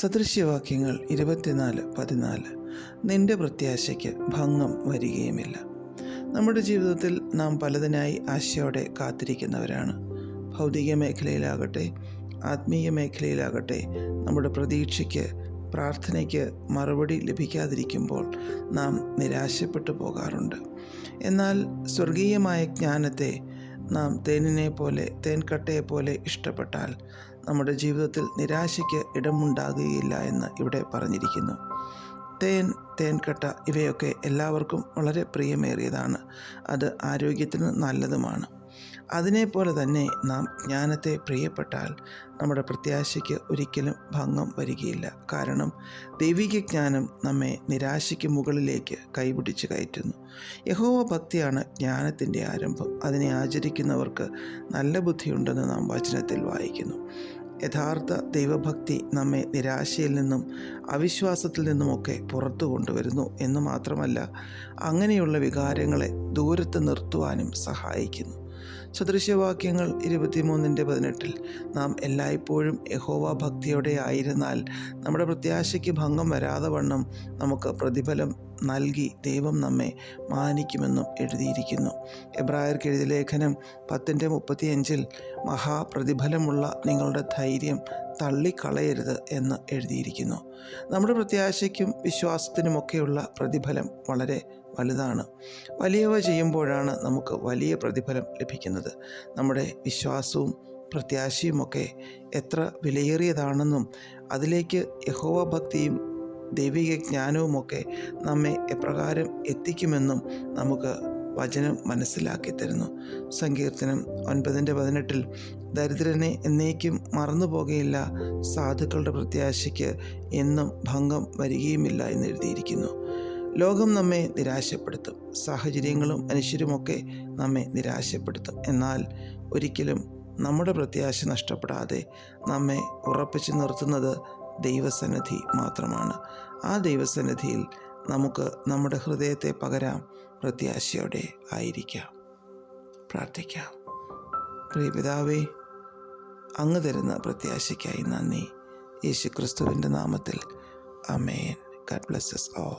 സദൃശ്യവാക്യങ്ങൾ ഇരുപത്തിനാല് പതിനാല്. നിന്റെ പ്രത്യാശയ്ക്ക് ഭംഗം വരികയുമില്ല. നമ്മുടെ ജീവിതത്തിൽ നാം പലതിനായി ആശയോടെ കാത്തിരിക്കുന്നവരാണ്. ഭൗതിക മേഖലയിലാകട്ടെ ആത്മീയ മേഖലയിലാകട്ടെ നമ്മുടെ പ്രതീക്ഷയ്ക്ക് പ്രാർത്ഥനയ്ക്ക് മറുപടി ലഭിക്കാതിരിക്കുമ്പോൾ നാം നിരാശപ്പെട്ടു പോകാറുണ്ട്. എന്നാൽ സ്വർഗീയമായ ജ്ഞാനത്തെ നാം തേനിനെ പോലെ തേൻകട്ടയെ പോലെ ഇഷ്ടപ്പെട്ടാൽ നമ്മുടെ ജീവിതത്തിൽ നിരാശയ്ക്ക് ഇടമുണ്ടാകുകയില്ല എന്ന് ഇവിടെ പറഞ്ഞിരിക്കുന്നു. തേൻ തേൻകട്ട ഇവയൊക്കെ എല്ലാവർക്കും വളരെ പ്രിയമേറിയതാണ്. അത് ആരോഗ്യത്തിന് നല്ലതുമാണ്. അതിനെപ്പോലെ തന്നെ നാം ജ്ഞാനത്തെ പ്രിയപ്പെട്ടാൽ നമ്മുടെ പ്രത്യാശയ്ക്ക് ഒരിക്കലും ഭംഗം വരികയില്ല. കാരണം ദൈവിക ജ്ഞാനം നമ്മെ നിരാശയ്ക്ക് മുകളിലേക്ക് കൈപിടിച്ച് കയറ്റുന്നു. യഹോവ ഭക്തിയാണ് ജ്ഞാനത്തിന്റെ ആരംഭം. അതിനെ ആചരിക്കുന്നവർക്ക് നല്ല ബുദ്ധിയുണ്ടെന്ന് നാം വചനത്തിൽ വായിക്കുന്നു. യഥാർത്ഥ ദൈവഭക്തി നമ്മെ നിരാശയിൽ നിന്നും അവിശ്വാസത്തിൽ നിന്നുമൊക്കെ പുറത്തു കൊണ്ടുവരുന്നു എന്ന് മാത്രമല്ല അങ്ങനെയുള്ള വികാരങ്ങളെ ദൂരത്ത് നിർത്തുവാനും സഹായിക്കുന്നു. സദൃശ്യവാക്യങ്ങൾ ഇരുപത്തിമൂന്നിന്റെ പതിനെട്ടിൽ നാം എല്ലായ്പ്പോഴും യഹോവ ഭക്തിയോടെ ആയിരുന്നാൽ നമ്മുടെ പ്രത്യാശയ്ക്ക് ഭംഗം വരാതെ വണ്ണം നമുക്ക് പ്രതിഫലം നൽകി ദൈവം നമ്മെ മാനിക്കുമെന്നും എഴുതിയിരിക്കുന്നു. എബ്രായർക്ക് എഴുതിയ ലേഖനം പത്തിന്റെ മുപ്പത്തിയഞ്ചിൽ മഹാപ്രതിഫലമുള്ള നിങ്ങളുടെ ധൈര്യം തള്ളിക്കളയരുത് എന്ന് എഴുതിയിരിക്കുന്നു. നമ്മുടെ പ്രത്യാശയ്ക്കും വിശ്വാസത്തിനുമൊക്കെയുള്ള പ്രതിഫലം വളരെ വലുതാണ്. വലിയവ ചെയ്യുമ്പോഴാണ് നമുക്ക് വലിയ പ്രതിഫലം ലഭിക്കുന്നത്. നമ്മുടെ വിശ്വാസവും പ്രത്യാശയുമൊക്കെ എത്ര വിലയേറിയതാണെന്നും അതിലേക്ക് യഹോവ ഭക്തിയും ദൈവിക ജ്ഞാനവുമൊക്കെ നമ്മെ എപ്രകാരം എത്തിക്കുമെന്നും നമുക്ക് വചനം മനസ്സിലാക്കി തരുന്നു. സങ്കീർത്തനം ഒൻപതിന്റെ പതിനെട്ടിൽ ദരിദ്രനെ എന്നേക്കും മറന്നു പോകുകയില്ല സാധുക്കളുടെ പ്രത്യാശയ്ക്ക് എന്നും ഭംഗം വരികയുമില്ല എന്ന് എഴുതിയിരിക്കുന്നു. ലോകം നമ്മെ നിരാശപ്പെടുത്തും. സാഹചര്യങ്ങളും മനുഷ്യരുമൊക്കെ നമ്മെ നിരാശപ്പെടുത്തും. എന്നാൽ ഒരിക്കലും നമ്മുടെ പ്രത്യാശ നഷ്ടപ്പെടാതെ നമ്മെ ഉറപ്പിച്ചു നിർത്തുന്നത് ദൈവസന്നിധി മാത്രമാണ്. ആ ദൈവസന്നിധിയിൽ നമുക്ക് നമ്മുടെ ഹൃദയത്തെ പകരാം. പ്രത്യാശയോടെ ആയിരിക്കാം. പ്രാർത്ഥിക്കാം. പ്രിയപിതാവേ അങ്ങ് തരുന്ന പ്രത്യാശയ്ക്കായി നന്ദി. യേശു ക്രിസ്തുവിന്റെ നാമത്തിൽ. അമേൻ ഗഡ് ബ്ലസ്സസ് ഓ